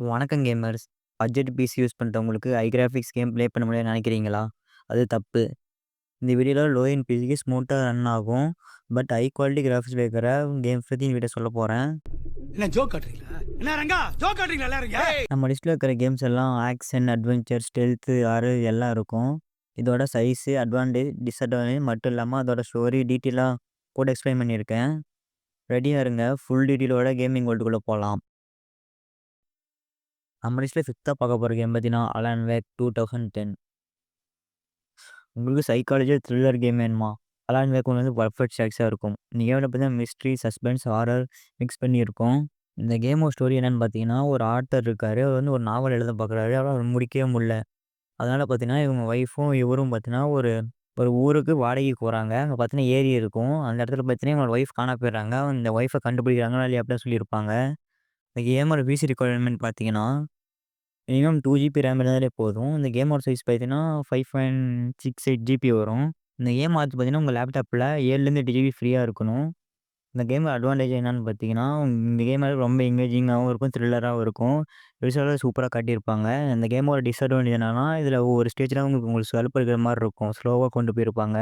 வணக்கம் gamers. Budget PC use பண்றவங்களுக்கு high graphics game play பண்ண முடியாதுன்னு நெனைக்கிறீங்களா? அது தப்பு. இந்த வீடியோல லோ எண்ட் பிசிக்கு ஸ்மூத்தா ரன் ஆகும். பட் ஹை குவாலிட்டி கிராபிக்ஸ்ல இருக்கிற கேம்ஸ் பத்தி இந்த வீடியோ. என்ன ஜோக் எல்லாரும் இங்க? நம்ம லிஸ்ட்ல இருக்கிற கேம்ஸ் எல்லாம் ஆக்ஷன், அட்வென்ச்சர், ஸ்டெல்த், ஹாரர் எல்லாம் இருக்கும். இதோட சைஸ், அட்வான்டேஜ், டிஸ்அட்வான்டேஜ் மட்டும் இல்லாம அதோட ஸ்டோரி டீட்டெயிலா போட்டு எக்ஸ்பிளைன் பண்ணியிருக்கேன். ரெடியா இருங்க. ஃபுல் டீட்டெயிலோட கேமிங் வேர்ல்டுக்குள்ள போலாம். நம்ம லிஸ்ட்ல 5தா பார்க்க போற கேம் பார்த்தீங்கன்னா, அலான் வேக் 2010. உங்களுக்கு சைக்காலஜி த்ரில்லர் கேம் வேணுமா? அலான் வேக் வந்து பர்ஃபெக்ட் ஸ்டாக்ஸாக இருக்கும். இந்த கேமில் பார்த்தீங்கன்னா மிஸ்ட்ரி, சஸ்பென்ஸ், ஹாரர் மிக்ஸ் பண்ணியிருக்கோம் இந்த கேமோட ஸ்டோரி என்னன்னு பார்த்தீங்கன்னா, ஒரு ஆர்த்தர் இருக்காரு. அவர் வந்து ஒரு நாவல் எழுத பார்க்குறாரு. அவர் முடிக்கவே முடியல. அதனால் பார்த்தீங்கன்னா, இவங்க ஒய்ஃபும் இவரும் பார்த்தீங்கன்னா, ஒரு ஒரு ஊருக்கு வாடகைக்கு போகிறாங்க அங்கே பார்த்தீங்கன்னா ஏரி இருக்கும். அந்த இடத்துல பார்த்தீங்கன்னா, இவங்களோட ஒய்ஃப் காண போயிடுறாங்க. இந்த ஒய்ஃபை கண்டுபிடிக்கிறாங்களா இல்லையா அப்படின்னு சொல்லியிருப்பாங்க. இந்த கேமோட பிசி ரிக்குவயர்மெண்ட் பார்த்தீங்கன்னா, மினிமம் டூ ஜிபி ரேம் இருந்தாலே போதும். இந்த கேமோட சைஸ் பார்த்தீங்கன்னா, 5.68 ஜிபி வரும். இந்த கேம் ஆச்சு பார்த்தீங்கன்னா, உங்கள் லேப்டாப்பில் ஏழுலேருந்து எட்டு ஜிபி ஃப்ரீயாக இருக்கணும். இந்த கேமோட அட்வான்டேஜ் என்னென்னு பார்த்தீங்கன்னா, இந்த கேம் ரொம்ப எங்கேஜிங்காகவும் இருக்கும், த்ரில்லராகவும் இருக்கும். விஷுவலா சூப்பராக காட்டியிருப்பாங்க. இந்த கேமோட டிஸ்அட்வான்டேஜ் என்னன்னா, இதில் ஒவ்வொரு ஸ்டேஜில் உங்களுக்கு உங்களுக்கு ஸ்வெல்ப் இருக்கிற மாதிரி இருக்கும். ஸ்லோவாக கொண்டு போயிருப்பாங்க.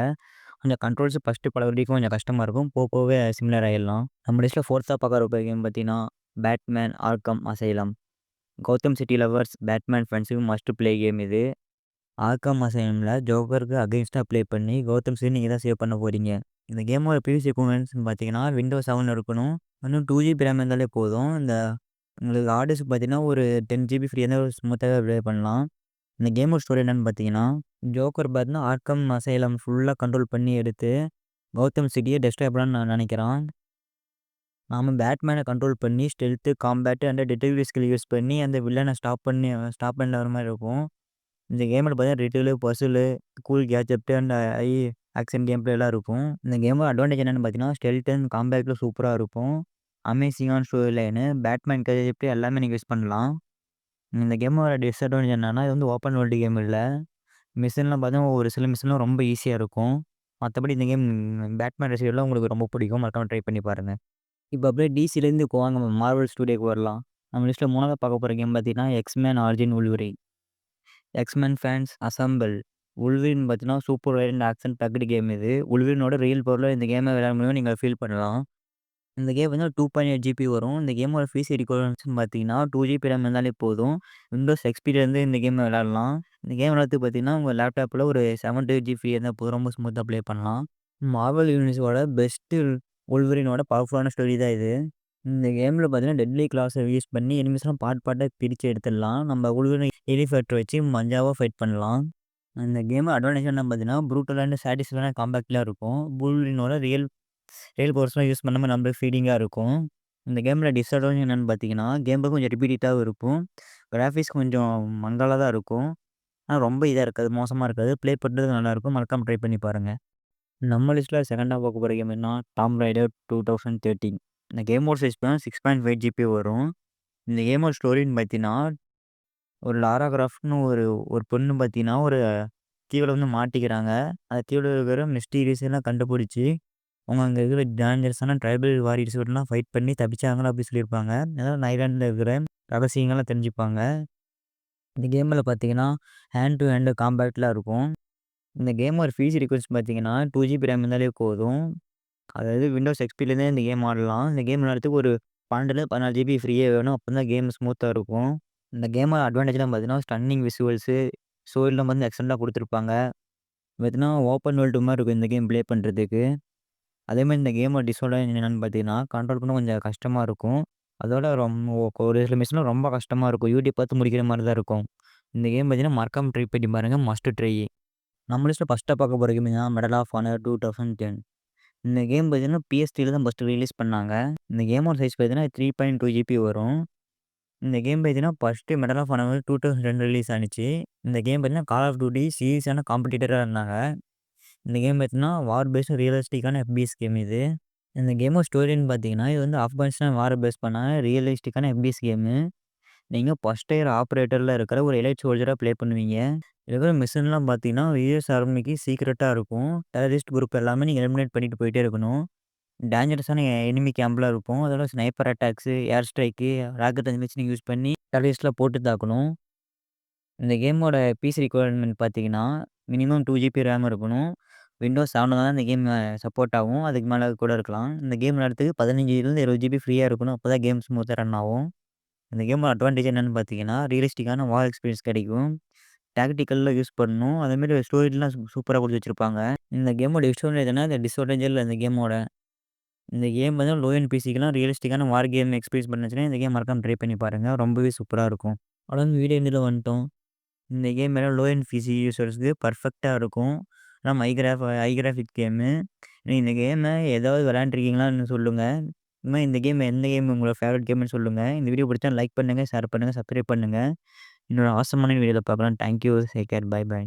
கொஞ்சம் கண்ட்ரோல்ஸ் ஃபர்ஸ்ட்டு வரைக்கும் கொஞ்சம் கஷ்டமாக இருக்கும். போக போகவே சிமிலர் ஆயிடலாம். நம்ம லிஸ்ட்ல 4தா பார்க்குற கேம் பார்த்தீங்கன்னா, Batman Arkham Asylum. Gotham city lovers, Batman ஃப்ரெண்ட்ஸுக்கு மஸ்ட் ப்ளே கேம் இது. ஆர்கம் அசைலம்ல ஜோக்கருக்கு அகெயின்ஸ்டாக ப்ளே பண்ணி கௌதம் சிட்டி நீங்கள் தான் சேவ் பண்ண போகிறீங்க இந்த கேமோட பிவிசி ரிக்வயர்மென்ட்ஸ்னு பார்த்தீங்கன்னா, விண்டோஸ் செவன் இருக்கணும். இன்னும் டூ ஜிபி ரேம் இருந்தாலே போதும். இந்த உங்களுக்கு ஆர்டர்ஸ் பார்த்தீங்கன்னா, ஒரு 10 ஜிபி ஃப்ரீயா இருந்தால் ஸ்மூத்தாக ப்ளே பண்ணலாம். இந்த கேமோட ஸ்டோரி என்னன்னு பார்த்தீங்கன்னா, ஜோக்கர் பார்த்தீங்கன்னா, ஆர்கம் அசைலம் ஃபுல்லாக கண்ட்ரோல் பண்ணி எடுத்து கௌதம் சிட்டியை டெஸ்ட்ராய் பண்ணலாம்னு நினைக்கிறான். நாம் பேட்மேனை கண்ட்ரோல் பண்ணி stealth combat and detective skill use பண்ணி அந்த வில்லனை ஸ்டாப் பண்ணி ஸ்டாப் பண்ணிட்டு வர மாதிரி இருக்கும். இந்த கேமில் பார்த்தீங்கன்னா, riddle, puzzle, cool gadget and high action game எல்லாம் இருக்கும். இந்த கேமோட அட்வான்டேஜ் என்னென்னு பார்த்தீங்கன்னா, ஸ்டெல்த் அண்ட் காம்பேட்ல சூப்பராக இருக்கும். அமேசிங்கான ஸ்டோரி லைனு, பேட்மேன் கேட்ஜெட் எல்லாமே நீங்கள் யூஸ் பண்ணலாம். இந்த கேமோட டிஸ்அட்வான்டேஜ் என்னன்னா, இது வந்து ஓப்பன் வேர்ல்டு கேம் இல்லை மிஷின்லாம் பார்த்தீங்கன்னா, ஒரு சில மிஷின்லாம் ரொம்ப ஈஸியாக இருக்கும். மற்றபடி இந்த கேம் பேட்மேன் ரசிகர்லாம் உங்களுக்கு ரொம்ப பிடிக்கும். மறக்காம ட்ரை பண்ணி பாருங்கள் இப்போ அப்படியே டிசிலேருந்து வாங்க மார்வல் ஸ்டுடியோக்கு வரலாம். நம்ம லிஸ்ட்டில் மூணாவது பார்க்க போகிற கேம் பார்த்தீங்கன்னா, X-Men origin origin X-Men fans assemble. Wolverine பார்த்தீங்கன்னா, super violent action packed game இது. உள்வினோட ரியல் பொருளில் இந்த கேமை விளையாட முடியும் நீங்கள் ஃபீல் பண்ணலாம். இந்த கேம் வந்து 2.8 ஜிபி வரும். இந்த கேமோட ஃபீஸ் ரிக்வயர்மென்ட்ஸ்னு பார்த்தீங்கன்னா, டூ ஜிபி ரேம் இருந்தாலே போதும். விண்டோஸ் எக்ஸ்பிலேருந்து இந்த கேமை விளையாடலாம். இந்த கேம் விளையாடுறதுக்கு பார்த்தீங்கன்னா, உங்கள் லேப்டாப்பில் ஒரு செவன் டூ ஜிபி இருந்தால் போதும். ரொம்ப ஸ்மூத்தாக ப்ளே பண்ணலாம். மார்வல் யூனிவர்ஸோட பெஸ்ட்டு வுல்வரினோட பவர்ஃபுல்லான ஸ்டோரி தான் இது. இந்த கேமில் பார்த்தீங்கன்னா, டெட்லி கிளாஸை யூஸ் பண்ணி எனிமிஸ்லாம் பார்ட் பார்ட்டா பிரித்து எடுத்துடலாம். நம்ம உள்வரின் எலிஃபேக்டர் வச்சு மஞ்சாவாக ஃபைட் பண்ணலாம். இந்த கேம் அட்வான்டேஜ் என்ன பார்த்தீங்கன்னா, ப்ரூட்டலான அண்ட் சாடிஸ்ஃபைடான இருக்கும். வுல்வரினோட ரியல் ரியல் பவர்ஸ்லாம் யூஸ் பண்ணாம நம்மளுக்கு ஃபீடிங்காக இருக்கும். இந்த கேமில் டிஸ்அட்வான்டேஜ் என்னென்னு பார்த்தீங்கன்னா, கேம் கொஞ்சம் ரிப்பீட்டடாவும் இருக்கும். கிராஃபிக்ஸ் கொஞ்சம் மங்களாக தான் இருக்கும். ஆனால் ரொம்ப இதாக இருக்காது. மோசமாக இருக்காது. ப்ளே பண்ணுறது நல்லாயிருக்கும். மறக்காமல் ட்ரை பண்ணி பாருங்க. நம்ம லிஸ்ட்டில் செகண்டாக பார்க்க போகிற கேம் என்ன டாம் ரைடர் 2013. இந்த கேமோட size six point five GB வரும். இந்த கேமோட ஸ்டோரின்னு பார்த்தீங்கன்னா, ஒரு லாரா கிராஃப்ட்னு ஒரு ஒரு பொண்ணு பார்த்தீங்கன்னா, ஒரு தீவில் வந்து மாட்டிக்கிறாங்க. அந்த தீவில் இருக்கிற மிஸ்டீரியஸ் எல்லாம் கண்டுபிடிச்சி அவங்க அங்கே இருக்கிற டேஞ்சரஸான ட்ரைபல் வாரியர்ஸ் ஃபைட் பண்ணி தப்பிச்சாங்களா அப்படி சொல்லியிருப்பாங்க. அதாவது நைலாண்டில் இருக்கிற ரகசியங்கள்லாம் தெரிஞ்சுப்பாங்க. இந்த கேமில் பார்த்தீங்கன்னா, ஹேண்ட் டு ஹேண்ட் காம்பேக்ட்லாம் இருக்கும். இந்த கேமோட ஃபீச்சர் ரிக்வயர்மென்ட்ஸ் பார்த்தீங்கன்னா, 2 ஜிபி ரேம் இருந்தாலே போதும். அதாவது விண்டோஸ் எக்ஸ்பிலேருந்தே இந்த கேம் ஆடலாம். இந்த கேம் விளையாடுறதுக்கு ஒரு 12 14 ஜிபி ஃப்ரீயா வேணும். அப்பதான் கேம் ஸ்மூத்தா இருக்கும். இந்த கேமோட அட்வான்டேஜ்லாம் பார்த்தீங்கன்னா, ஸ்டன்னிங் விசுவல்ஸு, ஸ்டோரிலாம் வந்து எக்ஸலென்ட்டா குடுத்துருப்பாங்க. பார்த்தீங்கன்னா, ஓப்பன் வேர்ல்டு மாரி இருக்கும் இந்த கேம் ப்ளே பண்ணுறதுக்கு அதேமாரி இந்த கேமோட டிஸ்அட்வான்டேஜ் என்னன்னு பார்த்தீங்கன்னா, கண்ட்ரோல் பண்ண கொஞ்சம் கஷ்டமா இருக்கும். அதோட ரொம் ஒரு சில மிஷன்லாம் ரொம்ப கஷ்டமா இருக்கும். யூடியூப் பார்த்து முடிக்கிற மாரி தான் இருக்கும். இந்த கேம் பார்த்தீங்கன்னா, மறக்காம ட்ரை பண்ணி பாருங்க. Must try. நம்ம லிஸ்ட்டில் ஃபஸ்ட்டாக பார்க்க போகிற கேம் தான் மெடல் ஆஃப் ஹானர் 2010. இந்த கேம் பார்த்தீங்கன்னா, பிஎஸ்டியில் தான் ஃபஸ்ட்டு ரிலீஸ் பண்ணாங்க. இந்த கேமோட சைஸ் பார்த்தீங்கன்னா, 3.2 ஜிபி வரும். இந்த கேம் பார்த்தீங்கன்னா, ஃபர்ஸ்ட்டு மெடல் ஆஃப் ஹானர் வந்து 2002 ரிலீஸ் ஆனிச்சு இந்த கேம் பார்த்தீங்கன்னா, கால் ஆஃப் டியூட்டி சீரியஸான காம்படிட்டராக இருந்தாங்க. இந்த கேம் பார்த்தீங்கன்னா, வார் பேஸ்ட் ரியலிஸ்டிக்கான எஃப்பிஎஸ் கேம் இது. இந்த கேமோட ஸ்டோரின்னு பார்த்தீங்கன்னா, இது வந்து ஆப்கானிஸ்தான் வார பேஸ் பண்ண ரியலிஸ்டிக்கான எஃப்பிஎஸ் கேமு. நீங்கள் ஃபஸ்ட் இயர் ஆப்ரேட்டரில் இருக்கிற ஒரு எலைட் சோல்ஜராக ப்ளே பண்ணுவீங்க. இருக்கிற மிஷன்லாம் பார்த்தீங்கன்னா, யூஎஸ் ஆர்மிக்கு சீக்ரெட்டாக இருக்கும். டெரரிஸ்ட் குரூப் எல்லாமே நீங்கள் எலிமினேட் பண்ணிட்டு போயிட்டே இருக்கணும். டேஞ்சரஸான எனிமி கேம்பில் இருக்கும். அதோட sniper attacks, air strike, rocket அந்த மிஷினை யூஸ் பண்ணி டெரரிஸ்ட்லாம் போட்டு தாக்கணும். இந்த கேமோட பிசி ரிக்குவயர்மெண்ட் பார்த்தீங்கன்னா, மினிமம் டூ ஜிபி ரேம் இருக்கணும். விண்டோஸ் செவனில் தான் இந்த கேம் சப்போர்ட் ஆகும். அதுக்கு மேலே கூட இருக்கலாம். இந்த கேம் விளையாடுறதுக்கு 15லிருந்து 20 ஜிபி ஃப்ரீயாக இருக்கணும். அப்போ தான் கேம் ஸ்மூத்தாக ரன் ஆகும். இந்த கேமோட அட்வான்டேஜ் என்னென்னு பார்த்தீங்கன்னா, ரியலிஸ்டிக்கான வார் எக்ஸ்பீரியன்ஸ் கிடைக்கும். டாக்டிக்கலில் யூஸ் பண்ணணும். அதேமாரி ஸ்டோரிலாம் சூ கொடுத்து வச்சுருப்பாங்க வச்சிருப்பாங்க. இந்த கேமோட டிஸ்அட்வான்டேஜ் என்ன, இந்த டிஸ்அட்வான்டேஜ் இந்த கேமோட. இந்த கேம் வந்து லோ எண்ட் பிசிக்கெலாம் ரியலிஸ்டிக்கான வார் கேம் எக்ஸ்பீரியன்ஸ் பண்ணுச்சுன்னா, இந்த கேம் மறக்காமல் ட்ரை பண்ணி பாருங்கள் ரொம்பவே சூப்பராக இருக்கும். அதாவது வீடியோ இதில் வந்துட்டோம். இந்த கேம் எல்லாம் லோ அண்ட் பிசி யூஸர்ஸ்க்கு பர்ஃபெக்டாக இருக்கும். ஆனால் மைக்ராஃப் கிராஃப் ஹை கிராஃபிக் கேமு. இந்த கேமை ஏதாவது விளாண்டுருக்கீங்களான்னு சொல்லுங்கள் இந்த இந்த கேம் எந்த கேம் உங்களோட ஃபேவரட் கேம்னு சொல்லுங்க. இந்த வீடியோ பிடிச்சா லைக் பண்ணுங்க, ஷேர் பண்ணுங்க, சப்ஸ்கிரைப் பண்ணுங்க. இன்னொரு ஆசமான வீடியோல பார்க்கலாம். Thank you. Take care. Bye bye.